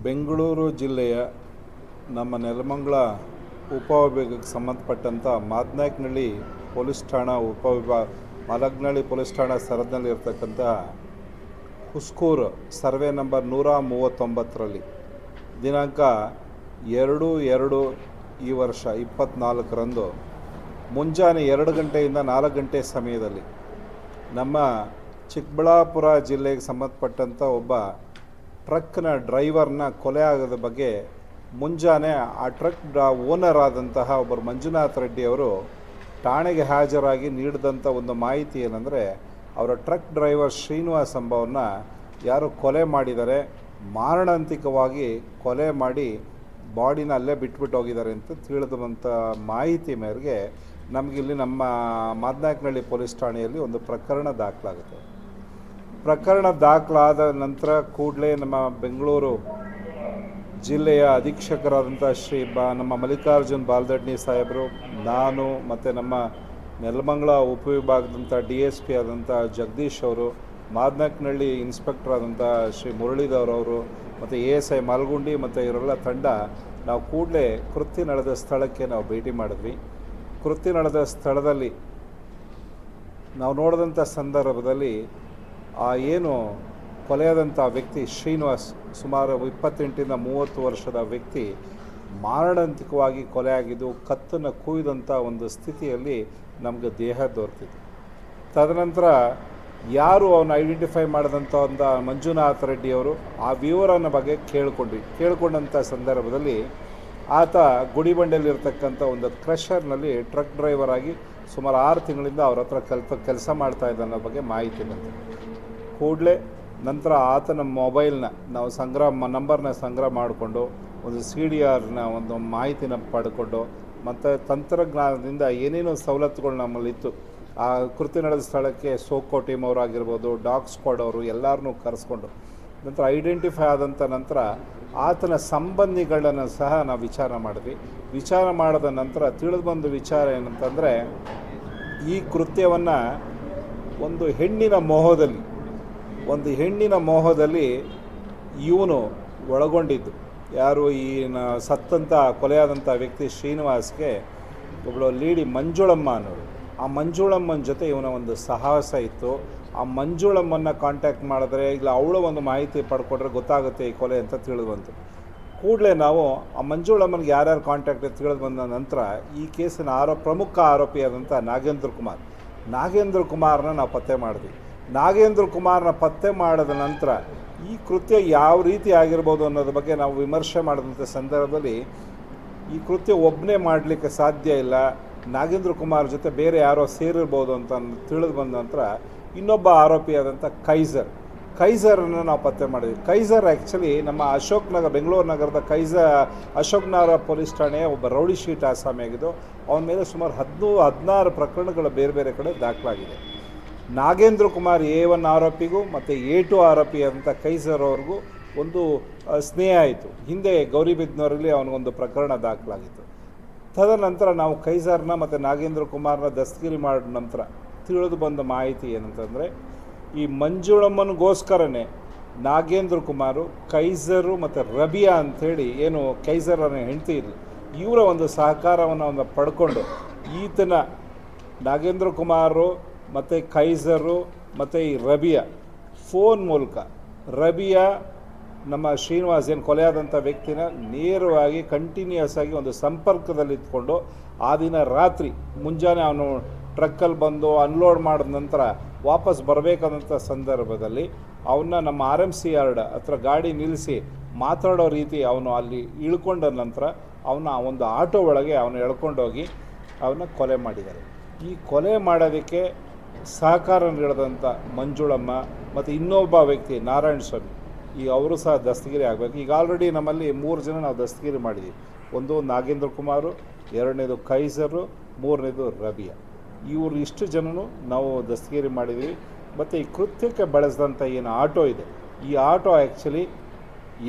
ಬೆಂಗಳೂರು ಜಿಲ್ಲೆಯ ನಮ್ಮ ನೆಲಮಂಗಲ ಉಪವಿಭಾಗಕ್ಕೆ ಸಂಬಂಧಪಟ್ಟಂಥ ಮಾದನಾಯಕನಹಳ್ಳಿ ಪೊಲೀಸ್ ಠಾಣಾ ಉಪವಿಭಾಗ ಮಲಗ್ನಹಳ್ಳಿ ಪೊಲೀಸ್ ಠಾಣಾ ಸರದ್ನಲ್ಲಿ ಇರ್ತಕ್ಕಂಥ ಹುಸ್ಕೂರು ಸರ್ವೆ ನಂಬರ್ ನೂರ ಮೂವತ್ತೊಂಬತ್ತರಲ್ಲಿ ದಿನಾಂಕ ಎರಡು ಎರಡು ಈ ವರ್ಷ ಇಪ್ಪತ್ತ್ನಾಲ್ಕರಂದು ಮುಂಜಾನೆ ಎರಡು ಗಂಟೆಯಿಂದ ನಾಲ್ಕು ಗಂಟೆ ಸಮಯದಲ್ಲಿ ನಮ್ಮ ಚಿಕ್ಕಬಳ್ಳಾಪುರ ಜಿಲ್ಲೆಗೆ ಸಂಬಂಧಪಟ್ಟಂಥ ಒಬ್ಬ ಟ್ರಕ್ನ ಡ್ರೈವರ್ನ ಕೊಲೆ ಆಗದ ಬಗ್ಗೆ ಮುಂಜಾನೆ ಆ ಟ್ರಕ್ ಓನರ್ ಆದಂತಹ ಒಬ್ಬರು ಮಂಜುನಾಥ್ ರೆಡ್ಡಿ ಅವರು ಠಾಣೆಗೆ ಹಾಜರಾಗಿ ನೀಡಿದಂಥ ಒಂದು ಮಾಹಿತಿ ಏನಂದರೆ, ಅವರ ಟ್ರಕ್ ಡ್ರೈವರ್ ಶ್ರೀನಿವಾಸ್ ಎಂಬವ್ರನ್ನ ಯಾರು ಕೊಲೆ ಮಾಡಿದ್ದಾರೆ, ಮಾರಣಾಂತಿಕವಾಗಿ ಕೊಲೆ ಮಾಡಿ ಬಾಡಿನ ಅಲ್ಲೇ ಬಿಟ್ಬಿಟ್ಟು ಹೋಗಿದ್ದಾರೆ ಅಂತ ತಿಳಿದಂಥ ಮಾಹಿತಿ ಮೇರೆಗೆ ನಮಗಿಲ್ಲಿ ನಮ್ಮ ಮಾದನಾಯಕನಹಳ್ಳಿ ಪೊಲೀಸ್ ಠಾಣೆಯಲ್ಲಿ ಒಂದು ಪ್ರಕರಣ ದಾಖಲಾಗುತ್ತೆ. ಪ್ರಕರಣ ದಾಖಲಾದ ನಂತರ ಕೂಡಲೇ ನಮ್ಮ ಬೆಂಗಳೂರು ಜಿಲ್ಲೆಯ ಅಧೀಕ್ಷಕರಾದಂಥ ಶ್ರೀ ಬಾ, ನಮ್ಮ ಮಲ್ಲಿಕಾರ್ಜುನ್ ಬಾಲ್ದಡ್ನಿ ಸಾಹೇಬರು, ನಾನು ಮತ್ತು ನಮ್ಮ ನೆಲಮಂಗಲ ಉಪವಿಭಾಗದಂಥ ಡಿ ಎಸ್ ಪಿ ಆದಂಥ ಜಗದೀಶ್ ಅವರು ಮಾದನಕ್ನಹಳ್ಳಿ ಇನ್ಸ್ಪೆಕ್ಟರ್ ಆದಂಥ ಶ್ರೀ ಮುರಳೀಧರ್ ಅವರು, ಮತ್ತು ಎ ಎಸ್ ಐ ಮಾಲ್ಗುಂಡಿ ಮತ್ತು ಇವರೆಲ್ಲ ತಂಡ ನಾವು ಕೂಡಲೇ ಕೃತಿ ನಡೆದ ಸ್ಥಳಕ್ಕೆ ನಾವು ಭೇಟಿ ಮಾಡಿದ್ವಿ. ಕೃತಿ ನಡೆದ ಸ್ಥಳದಲ್ಲಿ ನಾವು ನೋಡಿದಂಥ ಸಂದರ್ಭದಲ್ಲಿ ಆ ಏನು ಕೊಲೆಯಾದಂಥ ವ್ಯಕ್ತಿ, ಶ್ರೀನಿವಾಸ್ ಸುಮಾರು ಇಪ್ಪತ್ತೆಂಟರಿಂದ ಮೂವತ್ತು ವರ್ಷದ ವ್ಯಕ್ತಿ, ಮಾರಣಾಂತಿಕವಾಗಿ ಕೊಲೆಯಾಗಿದ್ದು, ಕತ್ತನ್ನು ಕುಯ್ದಂಥ ಒಂದು ಸ್ಥಿತಿಯಲ್ಲಿ ನಮಗೆ ದೇಹ ದೊರೆತಿತ್ತು. ತದನಂತರ ಯಾರು ಅವನ್ನ ಐಡೆಂಟಿಫೈ ಮಾಡಿದಂಥ ಒಂದು ಮಂಜುನಾಥ್ ರೆಡ್ಡಿಯವರು ಆ ವಿವರನ ಬಗ್ಗೆ ಕೇಳಿಕೊಂಡ್ವಿ. ಕೇಳಿಕೊಂಡಂಥ ಸಂದರ್ಭದಲ್ಲಿ ಆತ ಗುಡಿಬಂಡೆಯಲ್ಲಿರ್ತಕ್ಕಂಥ ಒಂದು ಕ್ರಷರ್ನಲ್ಲಿ ಟ್ರಕ್ ಡ್ರೈವರ್ ಆಗಿ ಸುಮಾರು ಆರು ತಿಂಗಳಿಂದ ಅವ್ರ ಹತ್ರ ಕಲ್ಪ, ಕೆಲಸ ಮಾಡ್ತಾ ಇದ್ದ ಅನ್ನೋ ಬಗ್ಗೆ ಮಾಹಿತಿ ಬಂತು. ಕೂಡಲೇ ನಂತರ ಆತನ ಮೊಬೈಲ್ನ ನಾವು ಸಂಗ್ರಹ ನಂಬರ್ನ ಸಂಗ್ರಹ ಮಾಡಿಕೊಂಡು ಒಂದು ಸಿ ಡಿ ಆರ್ನ ಒಂದು ಮಾಹಿತಿನ ಪಡ್ಕೊಂಡು ಮತ್ತು ತಂತ್ರಜ್ಞಾನದಿಂದ ಏನೇನು ಸವಲತ್ತುಗಳು ನಮ್ಮಲ್ಲಿತ್ತು ಆ ಕೃತಿ ನಡೆದ ಸ್ಥಳಕ್ಕೆ ಸೋಕೋ ಟೀಮ್ ಅವರಾಗಿರ್ಬೋದು, ಡಾಗ್ ಸ್ಕ್ವಾಡ್ ಅವರು ಎಲ್ಲರನ್ನೂ ಕರೆಸ್ಕೊಂಡು ನಂತರ ಐಡೆಂಟಿಫೈ ಆದಂಥ ನಂತರ ಆತನ ಸಂಬಂಧಿಗಳನ್ನು ಸಹ ನಾವು ವಿಚಾರ ಮಾಡಿದ್ವಿ. ವಿಚಾರ ಮಾಡಿದ ನಂತರ ತಿಳಿದು ಬಂದ ವಿಚಾರ ಏನಂತಂದರೆ, ಈ ಕೃತ್ಯವನ್ನು ಒಂದು ಹೆಣ್ಣಿನ ಮೋಹದಲ್ಲಿ, ಒಂದು ಹೆಣ್ಣಿನ ಮೋಹದಲ್ಲಿ ಇವನು ಒಳಗೊಂಡಿದ್ದು. ಯಾರು ಈ ಸತ್ತಂಥ ಕೊಲೆಯಾದಂಥ ವ್ಯಕ್ತಿ ಶ್ರೀನಿವಾಸ್ಗೆ ಒಬ್ಬಳು ಲೇಡಿ ಮಂಜುಳಮ್ಮ ಅನ್ನೋರು ಆ ಮಂಜುಳಮ್ಮನ ಜೊತೆ ಇವನ ಒಂದು ಸಾಹಸ ಇತ್ತು. ಆ ಮಂಜುಳಮ್ಮನ್ನ ಕಾಂಟ್ಯಾಕ್ಟ್ ಮಾಡಿದ್ರೆ, ಇಲ್ಲ, ಅವಳು ಒಂದು ಮಾಹಿತಿ ಪಡ್ಕೊಂಡ್ರೆ ಗೊತ್ತಾಗುತ್ತೆ ಈ ಕೊಲೆ ಅಂತ ತಿಳಿದು ಬಂತು ಕೂಡಲೇ ನಾವು ಆ ಮಂಜುಳಮ್ಮನಿಗೆ ಯಾರ್ಯಾರು ಕಾಂಟ್ಯಾಕ್ಟ್ ತಿಳಿದು ಬಂದ ನಂತರ ಈ ಕೇಸಿನ ಆರೋ, ಪ್ರಮುಖ ಆರೋಪಿಯಾದಂಥ ನಾಗೇಂದ್ರ ಕುಮಾರ್. ನಾಗೇಂದ್ರ ಕುಮಾರ್ನ ನಾವು ಪತ್ತೆ ಮಾಡಿದ್ವಿ. ನಾಗೇಂದ್ರ ಕುಮಾರ್ನ ಪತ್ತೆ ಮಾಡಿದ ನಂತರ ಈ ಕೃತ್ಯ ಯಾವ ರೀತಿ ಆಗಿರ್ಬೋದು ಅನ್ನೋದ್ರ ಬಗ್ಗೆ ನಾವು ವಿಮರ್ಶೆ ಮಾಡಿದಂಥ ಸಂದರ್ಭದಲ್ಲಿ ಈ ಕೃತ್ಯ ಒಬ್ಬನೇ ಮಾಡಲಿಕ್ಕೆ ಸಾಧ್ಯ ಇಲ್ಲ. ನಾಗೇಂದ್ರ ಕುಮಾರ್ ಜೊತೆ ಬೇರೆ ಯಾರೋ ಸೇರಿರ್ಬೋದು ಅಂತ ತಿಳಿದು ಬಂದ ನಂತರ ಇನ್ನೊಬ್ಬ ಆರೋಪಿಯಾದಂಥ ಕೈಸರ್. ಕೈಸರನ್ನು ನಾವು ಪತ್ತೆ ಮಾಡಿದ್ವಿ. ಕೈಸರ್ ಆ್ಯಕ್ಚುಲಿ ನಮ್ಮ ಅಶೋಕ್ ನಗರ, ಬೆಂಗಳೂರು ನಗರದ ಕೈಸ ಅಶೋಕ್ ನಗರ ಪೊಲೀಸ್ ಠಾಣೆಯ ಒಬ್ಬ ರೌಡಿ ಶೀಟ್ ಆಸಾಮಿಯಾಗಿದ್ದು ಅವನ ಮೇಲೆ ಸುಮಾರು ಹದಿನೂ, ಹದಿನಾರು ಪ್ರಕರಣಗಳು ಬೇರೆ ಬೇರೆ ಕಡೆ ದಾಖಲಾಗಿದೆ. ನಾಗೇಂದ್ರ ಕುಮಾರ್ ಎ ಒನ್ ಆರೋಪಿಗೂ ಮತ್ತು ಎ ಟು ಆರೋಪಿಯಾದಂಥ ಕೈಸರ್ ಅವ್ರಿಗೂ ಒಂದು ಸ್ನೇಹ ಆಯಿತು. ಹಿಂದೆ ಗೌರಿಬಿದ್ನೂರಲ್ಲಿ ಅವನಿಗೊಂದು ಪ್ರಕರಣ ದಾಖಲಾಗಿತ್ತು. ತದನಂತರ ನಾವು ಕೈಸರ್ನ ಮತ್ತು ನಾಗೇಂದ್ರ ಕುಮಾರ್ನ ದಸ್ತಗಿರಿ ಮಾಡಿದ ನಂತರ ತಿಳಿದು ಬಂದ ಮಾಹಿತಿ ಏನಂತಂದರೆ, ಈ ಮಂಜುಳಮ್ಮನಿಗೋಸ್ಕರನೇ ನಾಗೇಂದ್ರ ಕುಮಾರು, ಕೈಸರು ಮತ್ತು ರಬಿಯಾ ಅಂಥೇಳಿ ಏನು ಕೈಸರನ ಹೆಂಡತಿ ಇರಲಿ, ಇವರ ಒಂದು ಸಹಕಾರವನ್ನು ಒಂದು ಪಡ್ಕೊಂಡು ಈತನ ನಾಗೇಂದ್ರ ಕುಮಾರು ಮತ್ತು ಕೈಸರು ಮತ್ತು ಈ ರಬಿಯಾ ಫೋನ್ ಮೂಲಕ, ರಬಿಯಾ ನಮ್ಮ ಶ್ರೀನಿವಾಸ್ ಏನು ಕೊಲೆಯಾದಂಥ ವ್ಯಕ್ತಿನ ನೇರವಾಗಿ ಕಂಟಿನ್ಯೂಸ್ ಆಗಿ ಒಂದು ಸಂಪರ್ಕದಲ್ಲಿ ಇದ್ಕೊಂಡು ಆ ದಿನ ರಾತ್ರಿ ಮುಂಜಾನೆ ಅವನು ಟ್ರಕ್ಕಲ್ಲಿ ಬಂದು ಅನ್ಲೋಡ್ ಮಾಡಿದ ನಂತರ ವಾಪಸ್ ಬರಬೇಕಾದಂಥ ಸಂದರ್ಭದಲ್ಲಿ ಅವನ್ನ ನಮ್ಮ ಆರ್ ಎಂ ಸಿ ಯಾರ್ಡ್ ಹತ್ರ ಗಾಡಿ ನಿಲ್ಲಿಸಿ ಮಾತಾಡೋ ರೀತಿ ಅವನು ಅಲ್ಲಿ ಇಳ್ಕೊಂಡ ನಂತರ ಅವನ ಒಂದು ಆಟೋ ಒಳಗೆ ಅವನು ಎಳ್ಕೊಂಡೋಗಿ ಅವನ್ನ ಕೊಲೆ ಮಾಡಿದ್ದಾರೆ ಈ ಕೊಲೆ ಮಾಡೋದಕ್ಕೆ ಸಹಕಾರ ನೀಡಿದಂಥ ಮಂಜುಳಮ್ಮ ಮತ್ತು ಇನ್ನೊಬ್ಬ ವ್ಯಕ್ತಿ ನಾರಾಯಣ ಸ್ವಾಮಿ, ಈ ಅವರು ಸಹ ದಸ್ತಗಿರಿ ಆಗಬೇಕು. ಈಗ ಆಲ್ರೆಡಿ ನಮ್ಮಲ್ಲಿ ಮೂರು ಜನ ನಾವು ದಸ್ತಗಿರಿ ಮಾಡಿದ್ದೀವಿ ಒಂದು ನಾಗೇಂದ್ರ ಕುಮಾರು, ಎರಡನೇದು ಕೈಸರು, ಮೂರನೇದು ರಬಿಯಾ. ಇವರು ಇಷ್ಟು ಜನನು ನಾವು ದಸ್ತಗಿರಿ ಮಾಡಿದ್ದೀವಿ ಮತ್ತು ಈ ಕೃತ್ಯಕ್ಕೆ ಬಳಸಿದಂಥ ಏನು ಆಟೋ ಇದೆ. ಈ ಆಟೋ ಆ್ಯಕ್ಚುಲಿ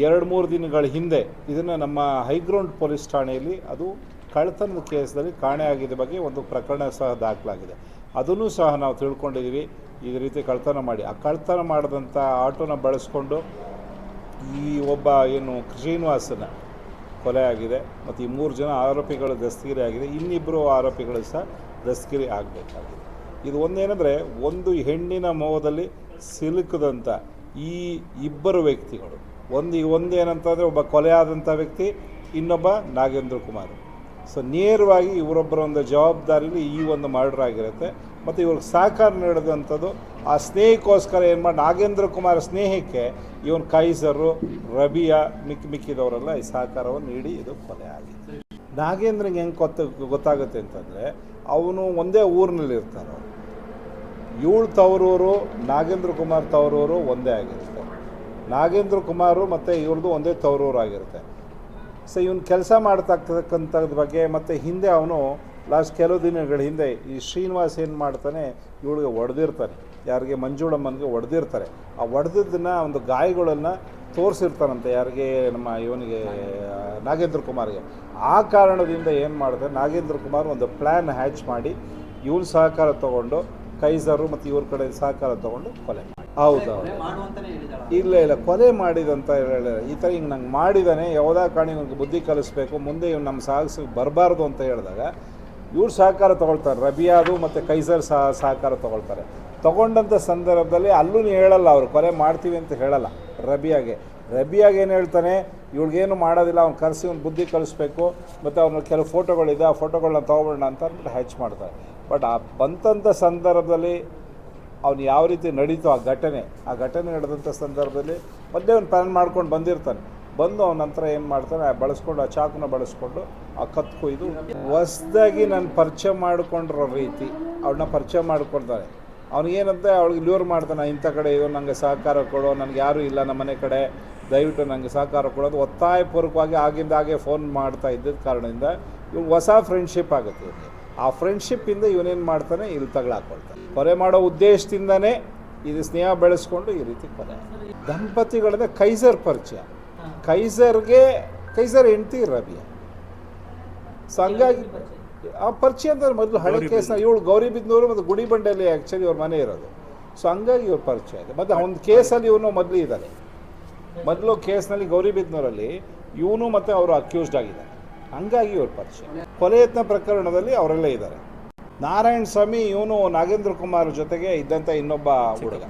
ಎರಡು ಮೂರು ದಿನಗಳ ಹಿಂದೆ ಇದನ್ನು ನಮ್ಮ ಹೈಗ್ರೌಂಡ್ ಪೊಲೀಸ್ ಠಾಣೆಯಲ್ಲಿ ಅದು ಕಳ್ಳತನದ ಕಾಣೆ ಕಾಣೆಯಾಗಿದ್ದ ಬಗ್ಗೆ ಒಂದು ಪ್ರಕರಣ ಸಹ ದಾಖಲಾಗಿದೆ. ಅದನ್ನು ಸಹ ನಾವು ತಿಳ್ಕೊಂಡಿದ್ದೀವಿ. ಈ ರೀತಿ ಕಳ್ತನ ಮಾಡಿ. ಆ ಕಳ್ತನ ಮಾಡಿದಂಥ ಆಟೋನ ಬಳಸ್ಕೊಂಡು ಈ ಒಬ್ಬ ಏನು ಶ್ರೀನಿವಾಸನ ಕೊಲೆ ಆಗಿದೆ. ಮತ್ತು ಈ ಮೂರು ಜನ ಆರೋಪಿಗಳು ದಸ್ತಗಿರಿ ಆಗಿದೆ. ಇನ್ನಿಬ್ಬರು ಆರೋಪಿಗಳು ಸಹ ದಸ್ತಗಿರಿ ಆಗಬೇಕಾಗಿದೆ. ಇದು ಒಂದೇನೆಂದರೆ, ಒಂದು ಹೆಣ್ಣಿನ ಮೋಹದಲ್ಲಿ ಸಿಲುಕದಂಥ ಈ ಇಬ್ಬರು ವ್ಯಕ್ತಿಗಳು. ಒಂದು ಒಂದು ಏನಂತಂದರೆ ಒಬ್ಬ ಕೊಲೆ ಆದಂಥ ವ್ಯಕ್ತಿ, ಇನ್ನೊಬ್ಬ ನಾಗೇಂದ್ರ ಕುಮಾರ್. ಸೊ ನೇರವಾಗಿ ಇವರೊಬ್ಬರ ಒಂದು ಜವಾಬ್ದಾರಿಲಿ ಈ ಒಂದು ಮರ್ಡರ್ ಆಗಿರುತ್ತೆ. ಮತ್ತು ಇವ್ರಿಗೆ ಸಹಕಾರ ನೀಡಿದಂಥದ್ದು, ಆ ಸ್ನೇಹಕ್ಕೋಸ್ಕರ ಏನು ಮಾಡಿ, ನಾಗೇಂದ್ರ ಕುಮಾರ್ ಸ್ನೇಹಕ್ಕೆ ಇವನು ಕೈಸರು, ರಬಿಯ ಮಿಕ್ಕಿ ಮಿಕ್ಕಿದವರೆಲ್ಲ ಈ ಸಹಕಾರವನ್ನು ನೀಡಿ ಇದು ಕೊಲೆ ಆಗಿದೆ. ನಾಗೇಂದ್ರಿಗೆ ಹೆಂಗೆ ಗೊತ್ತ, ಗೊತ್ತಾಗುತ್ತೆ ಅಂತಂದರೆ ಅವನು ಒಂದೇ ಊರಿನಲ್ಲಿ ಅವ್ರು ಇವಳು ತವರೂರು, ನಾಗೇಂದ್ರ ಕುಮಾರ್ ತವರೂರು ಒಂದೇ ಆಗಿರುತ್ತೆ. ನಾಗೇಂದ್ರ ಕುಮಾರು ಮತ್ತು ಇವ್ರದ್ದು ಒಂದೇ ತವರೂರು ಆಗಿರುತ್ತೆ. ಸೊ ಇವನು ಕೆಲಸ ಮಾಡ್ತಕ್ಕಂಥದ್ದು ಬಗ್ಗೆ ಮತ್ತು ಹಿಂದೆ ಅವನು ಲಾಸ್ಟ್ ಕೆಲವು ದಿನಗಳ ಹಿಂದೆ ಈ ಶ್ರೀನಿವಾಸ್ ಏನು ಮಾಡ್ತಾನೆ, ಇವಳಿಗೆ ಹೊಡೆದಿರ್ತಾನೆ ಯಾರಿಗೆ ಮಂಜುಳಮ್ಮನಿಗೆ ಹೊಡೆದಿರ್ತಾರೆ ಆ ಹೊಡೆದಿದ್ದನ್ನ ಒಂದು ಗಾಯಗಳನ್ನು ತೋರಿಸಿರ್ತಾನಂತೆ ಯಾರಿಗೆ ನಮ್ಮ ಇವನಿಗೆ ನಾಗೇಂದ್ರ ಕುಮಾರ್ಗೆ. ಆ ಕಾರಣದಿಂದ ಏನು ಮಾಡಿದೆ ನಾಗೇಂದ್ರ ಕುಮಾರ್ ಒಂದು ಪ್ಲ್ಯಾನ್ ಹ್ಯಾಚ್ ಮಾಡಿ ಇವನು ಸಹಕಾರ ತಗೊಂಡು ಕೈಸರು ಮತ್ತು ಇವ್ರ ಕಡೆ ಸಹಕಾರ ತಗೊಂಡು ಕೊಲೆ ಮಾಡಿ. ಹೇಳಿದಾಳ ಇಲ್ಲ ಇಲ್ಲ ಕೊಲೆ ಮಾಡಿದಂತ ಹೇಳಿದ್ರೆ ಈ ಥರ ಹಿಂಗೆ ನಂಗೆ ಮಾಡಿದ್ದಾನೆ ಯಾವುದೇ ಕಾರಣ ನನಗೆ ಬುದ್ಧಿ ಕಲಿಸ್ಬೇಕು ಮುಂದೆ ಇವ್ನು ನಮ್ಮ ಸಾಹಸ ಬರಬಾರ್ದು ಅಂತ ಹೇಳಿದಾಗ ಇವ್ರು ಸಹಕಾರ ತಗೊಳ್ತಾರೆ. ರಬಿಯಾದು ಮತ್ತು ಕೈಸರ್ ಸಹ ಸಹಕಾರ ತೊಗೊಳ್ತಾರೆ. ತೊಗೊಂಡಂಥ ಸಂದರ್ಭದಲ್ಲಿ ಅಲ್ಲೂ ಹೇಳಲ್ಲ ಅವರು ಕೊಲೆ ಮಾಡ್ತೀವಿ ಅಂತ ಹೇಳಲ್ಲ. ರಬಿಯಾಗೆ. ರಬಿಯಾಗೆ ಏನು ಹೇಳ್ತಾನೆ, ಇವಳಿಗೇನು ಮಾಡೋದಿಲ್ಲ, ಅವ್ನು ಕರೆಸಿ ಒಂದು ಬುದ್ಧಿ ಕಲಿಸ್ಬೇಕು, ಮತ್ತು ಅವ್ನ ಕೆಲವು ಫೋಟೋಗಳಿದೆ, ಆ ಫೋಟೋಗಳನ್ನ ತೊಗೊಬೋಣ ಅಂತ ಅಂದ್ಬಿಟ್ಟು ಹ್ಯಾಚ್ ಮಾಡ್ತಾರೆ. ಬಟ್ ಆ ಬಂತಂಥ ಸಂದರ್ಭದಲ್ಲಿ ಅವ್ನು ಯಾವ ರೀತಿ ನಡೀತು ಆ ಘಟನೆ ಆ ಘಟನೆ ನಡೆದಂಥ ಸಂದರ್ಭದಲ್ಲಿ ಮೊದಲೇ ಅವ್ನು ಪ್ಲ್ಯಾನ್ ಮಾಡ್ಕೊಂಡು ಬಂದಿರ್ತಾನೆ. ಬಂದು ಅವನ ನಂತರ ಏನು ಮಾಡ್ತಾನೆ ಬಳಸ್ಕೊಂಡು, ಆ ಚಾಕುನ ಬಳಸ್ಕೊಂಡು, ಆ ಕತ್ತು ಕೊಯ್ದು ಹೊಸ್ದಾಗಿ ನಾನು ಪರಿಚಯ ಮಾಡಿಕೊಂಡಿರೋ ರೀತಿ ಅವನ್ನ ಪರಿಚಯ ಮಾಡ್ಕೊಳ್ತಾನೆ. ಅವ್ನಿಗೇನಂತೆ ಅವಳಿಗೆ ಲ್ಯೂರ್ ಮಾಡ್ತಾನೆ ಇಂಥ ಕಡೆ ಇದು ನನಗೆ ಸಹಕಾರ ಕೊಡು ನನಗೆ ಯಾರೂ ಇಲ್ಲ ನಮ್ಮ ಮನೆ ಕಡೆ ದಯವಿಟ್ಟು ನನಗೆ ಸಹಕಾರ ಕೊಡೋದು ಒತ್ತಾಯಪೂರ್ವಕವಾಗಿ ಆಗಿಂದ ಹಾಗೆ ಫೋನ್ ಮಾಡ್ತಾ ಇದ್ದಿದ್ದ ಕಾರಣದಿಂದ ಇವ್ನು ಹೊಸ ಫ್ರೆಂಡ್ಶಿಪ್ ಆಗುತ್ತೆ ಇವನಿಗೆ. ಆ ಫ್ರೆಂಡ್ಶಿಪ್ಪಿಂದ ಇವನೇನು ಮಾಡ್ತಾನೆ ಇಲ್ಲಿ ತಗೊಳಾಕೊಳ್ತಾನೆ ಕೊಲೆ ಮಾಡೋ ಉದ್ದೇಶದಿಂದನೇ ಇದು ಸ್ನೇಹ ಬೆಳೆಸ್ಕೊಂಡು ಈ ರೀತಿ ಕೊಲೆ ದಂಪತಿಗಳಂದ್ರೆ ಕೈಸರ್ ಪರಿಚಯ. ಕೈಸರ್ಗೆ ಕೈಸರ್ ಹೆಂಡ್ತಿ ರವಿಯ ಸೊ ಹಂಗಾಗಿ ಆ ಪರಿಚಯ ಅಂತಂದ್ರೆ ಮೊದಲು ಹಳೆ ಕೇಸ್ನ ಇವಳು ಗೌರಿಬಿದ್ನೂರು ಮತ್ತು ಗುಡಿಬಂಡೆಯಲ್ಲಿ ಆ್ಯಕ್ಚುಲಿ ಅವ್ರ ಮನೆ ಇರೋದು. ಸೊ ಹಂಗಾಗಿ ಇವ್ರ ಪರಿಚಯ ಇದೆ. ಮತ್ತು ಒಂದು ಕೇಸಲ್ಲಿ ಇವನು ಮೊದಲು ಇದ್ದಾನೆ. ಮೊದಲು ಕೇಸ್ನಲ್ಲಿ ಗೌರಿಬಿದ್ನೂರಲ್ಲಿ ಇವನು ಮತ್ತು ಅವರು ಅಕ್ಯೂಸ್ಡ್ ಆಗಿದ್ದಾರೆ. ಹಂಗಾಗಿ ಇವ್ರ ಪರಿಚಯ. ಕೊಲೆ ಯತ್ನ ಪ್ರಕರಣದಲ್ಲಿ ಅವರೆಲ್ಲ ಇದ್ದಾರೆ. ನಾರಾಯಣ ಸ್ವಾಮಿ ಇವನು ನಾಗೇಂದ್ರ ಕುಮಾರ್ ಜೊತೆಗೆ ಇದ್ದಂಥ ಇನ್ನೊಬ್ಬ ಹುಡುಗ.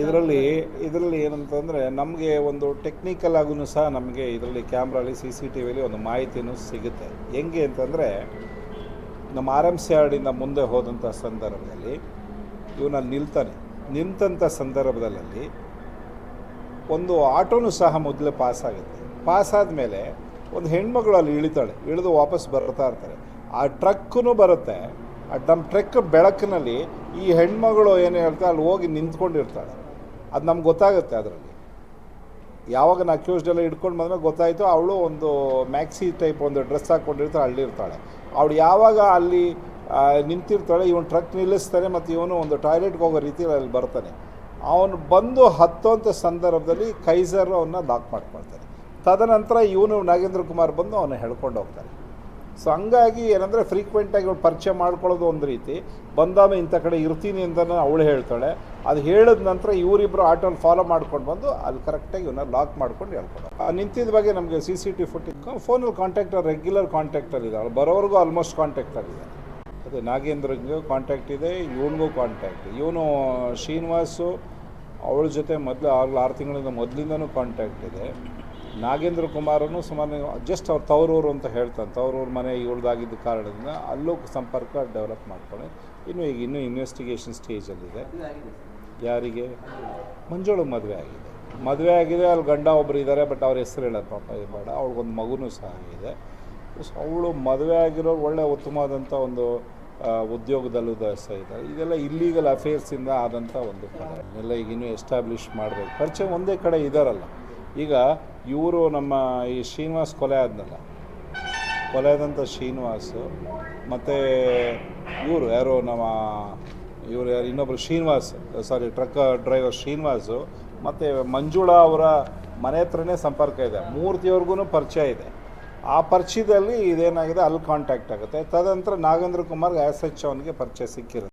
ಇದರಲ್ಲಿ ಇದರಲ್ಲಿ ಏನಂತಂದರೆ ನಮಗೆ ಒಂದು ಟೆಕ್ನಿಕಲ್ ಆಗೂ ಸಹ ನಮಗೆ ಇದರಲ್ಲಿ ಕ್ಯಾಮ್ರಲ್ಲಿ ಸಿ ಸಿ ಟಿ ವಿಲಿ ಒಂದು ಮಾಹಿತಿನೂ ಸಿಗುತ್ತೆ. ಹೆಂಗೆ ಅಂತಂದರೆ, ನಮ್ಮ ಆರ್ ಎಂ ಸಿ ಆರ್ಡಿಂದ ಮುಂದೆ ಹೋದಂಥ ಸಂದರ್ಭದಲ್ಲಿ ಇವನ ನಿಲ್ತಾನೆ. ನಿಂತಂಥ ಸಂದರ್ಭದಲ್ಲಿ ಒಂದು ಆಟೋನೂ ಸಹ ಮೊದಲೇ ಪಾಸ್ ಆಗುತ್ತೆ. ಪಾಸ್ ಆದಮೇಲೆ ಒಂದು ಹೆಣ್ಮಗಳು ಅಲ್ಲಿ ಇಳಿತಾಳೆ. ಇಳಿದು ವಾಪಸ್ ಬರ್ತಾ ಇರ್ತಾರೆ. ಆ ಟ್ರಕ್ಕೂ ಬರುತ್ತೆ. ಆ ನಮ್ಮ ಟ್ರಕ್ ಬೆಳಕಿನಲ್ಲಿ ಈ ಹೆಣ್ಮಗಳು ಏನು ಹೇಳ್ತಾ, ಅಲ್ಲಿ ಹೋಗಿ ನಿಂತ್ಕೊಂಡಿರ್ತಾಳೆ. ಅದು ನಮ್ಗೆ ಗೊತ್ತಾಗುತ್ತೆ ಅದರಲ್ಲಿ. ಯಾವಾಗ ನಾ ಅಕ್ಯೂಸ್ಡ್ ಎಲ್ಲ ಹಿಡ್ಕೊಂಡು ಬಂದಾಗ ಗೊತ್ತಾಯಿತು, ಅವಳು ಒಂದು ಮ್ಯಾಕ್ಸಿ ಟೈಪ್ ಒಂದು ಡ್ರೆಸ್ ಹಾಕ್ಕೊಂಡಿರ್ತಾಳೆ ಅಲ್ಲಿರ್ತಾಳೆ. ಅವಳು ಯಾವಾಗ ಅಲ್ಲಿ ನಿಂತಿರ್ತಾಳೆ, ಇವನು ಟ್ರಕ್ ನಿಲ್ಲಿಸ್ತಾನೆ ಮತ್ತು ಇವನು ಒಂದು ಟಾಯ್ಲೆಟ್ಗೆ ಹೋಗೋ ರೀತಿಯಲ್ಲಿ ಅಲ್ಲಿ ಬರ್ತಾನೆ. ಅವನು ಬಂದು ಹತ್ತೋಂಥ ಸಂದರ್ಭದಲ್ಲಿ ಕೈಸರ್ ಅವನ್ನ ಲಾಕ್ ಮಾಡ್ಕೊಳ್ತಾನೆ. ತದನಂತರ ಇವನು ನಾಗೇಂದ್ರ ಕುಮಾರ್ ಬಂದು ಅವನ್ನ ಹೇಳ್ಕೊಂಡು ಹೋಗ್ತಾನೆ. ಸೊ ಹಂಗಾಗಿ ಏನಂದರೆ ಫ್ರೀಕ್ವೆಂಟಾಗಿ ಅವಳು ಪರಿಚಯ ಮಾಡ್ಕೊಳ್ಳೋದು ಒಂದು ರೀತಿ. ಬಂದಾಗ ಇಂಥ ಕಡೆ ಇರ್ತೀನಿ ಅಂತ ಅವಳು ಹೇಳ್ತಾಳೆ. ಅದು ಹೇಳಿದ ನಂತರ ಇವರಿಬ್ಬರು ಆಟೋಲ್ಲಿ ಫಾಲೋ ಮಾಡ್ಕೊಂಡು ಬಂದು ಅಲ್ಲಿ ಕರೆಕ್ಟಾಗಿ ಇವನ್ನ ಲಾಕ್ ಮಾಡ್ಕೊಂಡು ಹೇಳ್ಕೊಂಡು ಆ, ನಿಂತಿದ್ದ ಬಗ್ಗೆ ನಮಗೆ ಸಿ ಸಿ ಟಿ ಫುಟೇಜ್ ಫೋನಲ್ಲಿ ಕಾಂಟ್ಯಾಕ್ಟರ್ ರೆಗ್ಯುಲರ್ ಕಾಂಟ್ಯಾಕ್ಟರ್ ಇದೆ. ಅವ್ಳು ಬರೋವರೆಗೂ ಆಲ್ಮೋಸ್ಟ್ ಕಾಂಟ್ಯಾಕ್ಟಲ್ಲಿದೆ ಅದೇ ನಾಗೇಂದ್ರನಿಗೂ ಕಾಂಟ್ಯಾಕ್ಟ್ ಇದೆ, ಇವನಿಗೂ ಕಾಂಟ್ಯಾಕ್ಟ್ ಇವನು ಶ್ರೀನಿವಾಸು, ಅವಳ ಜೊತೆ ಮೊದಲು ಆರು ಆರು ತಿಂಗಳಿಂದ ಮೊದಲಿಂದನೂ ಕಾಂಟ್ಯಾಕ್ಟ್ ಇದೆ. ನಾಗೇಂದ್ರ ಕುಮಾರನು ಸುಮಾರು ಜಸ್ಟ್ ಅವ್ರು ತವರೂರು ಅಂತ ಹೇಳ್ತಾನೆ ತವರೂರು ಮನೆ ಇವಳ್ದಾಗಿದ್ದ ಕಾರಣದಿಂದ ಅಲ್ಲೂ ಸಂಪರ್ಕ ಡೆವಲಪ್ ಮಾಡ್ಕೊಂಡು ಇನ್ನು ಈಗ ಇನ್ನೂ ಇನ್ವೆಸ್ಟಿಗೇಷನ್ ಸ್ಟೇಜಲ್ಲಿದೆ ಯಾರಿಗೆ? ಮಂಜುಳು ಮದುವೆ ಆಗಿದೆ. ಮದುವೆ ಆಗಿದೆ, ಅಲ್ಲಿ ಗಂಡ ಒಬ್ಬರು ಇದ್ದಾರೆ ಬಟ್ ಅವ್ರ ಹೆಸರು ಹೇಳೋದು ಪಾಪ ಇದು ಬೇಡ. ಅವಳಿಗೊಂದು ಮಗುನೂ ಸಹ ಆಗಿದೆ. ಅವಳು ಮದುವೆ ಆಗಿರೋ ಒಳ್ಳೆ ಉತ್ತಮವಾದಂಥ ಒಂದು ಉದ್ಯೋಗದಲ್ಲೂ ಸಹ ಇದ್ದಾರೆ ಇದೆಲ್ಲ ಇಲ್ಲೀಗಲ್ ಅಫೇರ್ಸಿಂದ ಆದಂಥ ಒಂದು ಕಡೆ. ಎಲ್ಲ ಈಗ ಇನ್ನೂ ಎಸ್ಟಾಬ್ಲಿಷ್ ಮಾಡಬೇಕು. ಪರಿಚಯ ಒಂದೇ ಕಡೆ ಇದ್ದಾರಲ್ಲ ಈಗ ಇವರು ನಮ್ಮ ಈ ಶ್ರೀನಿವಾಸ್ ಕೊಲೆ ಆದ್ನಲ್ಲ. ಕೊಲೆ ಆದಂಥ ಶ್ರೀನಿವಾಸು, ಮತ್ತು ಇವರು ಯಾರು ನಮ್ಮ, ಇವರು ಯಾರು ಇನ್ನೊಬ್ಬರು Srinivas sorry truck driver Srinivas, ಮತ್ತು ಮಂಜುಳಾ ಅವರ ಮನೆ ಹತ್ರನೇ ಸಂಪರ್ಕ ಇದೆ. ಮೂರ್ತಿಯವ್ರಿಗೂ ಪರಿಚಯ ಇದೆ. ಆ ಪರಿಚಯದಲ್ಲಿ ಇದೇನಾಗಿದೆ, ಅಲ್ಲಿ ಕಾಂಟ್ಯಾಕ್ಟ್ ಆಗುತ್ತೆ. ತದನಂತರ ನಾಗೇಂದ್ರ ಕುಮಾರ್ ಆ್ಯಸ್ ಎಚ್ ಅವನಿಗೆ ಪರಿಚಯ ಸಿಕ್ಕಿರುತ್ತೆ.